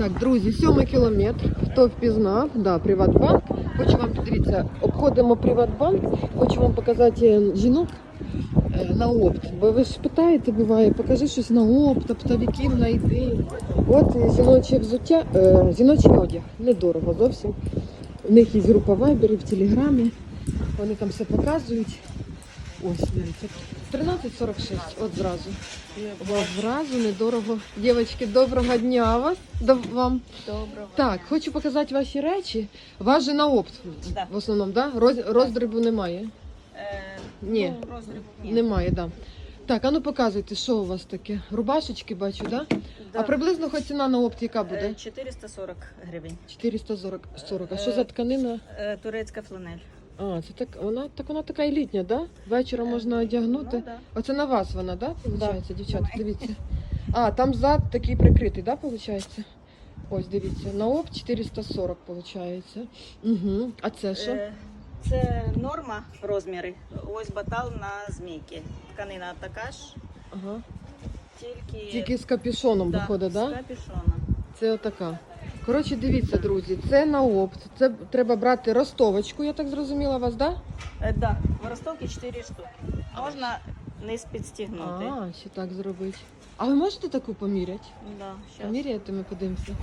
Так, друзі, сьомий кілометр. Хто впізнав? Да, Приватбанк. Хочу вам подивіться, обходимо Приватбанк. Хочу вам показати е, жінок е, на опт. Бо ви ж питаєте, буває, покажи щось на опт, оптовиків знайди. От е, жіноче взуття, е, жіночий одяг. Недорого зовсім. У них є група Viber в Телеграмі. Вони там все показують. Ось, дивіться. 13,46, от зразу. Зразу недорого. Дівчатки, доброго дня вас. До вам. Доброго. Так, хочу показати ваші речі. Вас же на опт Да. в основному, да? Роз, роздрібу немає. Е, Ні. Ну, розрібу ні. Немає, да. Так, а ну показуйте, що у вас таке? Рубашечки бачу, да? Да. А приблизно хоч ціна на опт яка Е, буде? 440 гривень. 440. 40. А що за тканина? Е, Турецька фланель. А, це так, вона так вона така і літня, да? Вечором можна одягнути. Ну, да. Оце на вас вона, да? Получається, дівчата, дивіться. А, там зад такий прикритий, да, получається? Ось, дивіться, на ОП 440, получається. Угу. А це що? Е, Це норма розміри. Ось батал на змійки. Тканина така ж, Ага. тільки, Тільки з капюшоном да, виходить, з да? капюшоном. Це отака. Коротше, дивіться, друзі, це на опт. Це треба брати ростовочку, я так зрозуміла вас, да? Е, да, в ростовці 4 штуки. Можна низ підстігнути. А, ще так зробити. А ви можете таку поміряти? Да, щас. Поміряєте, ми подивимося.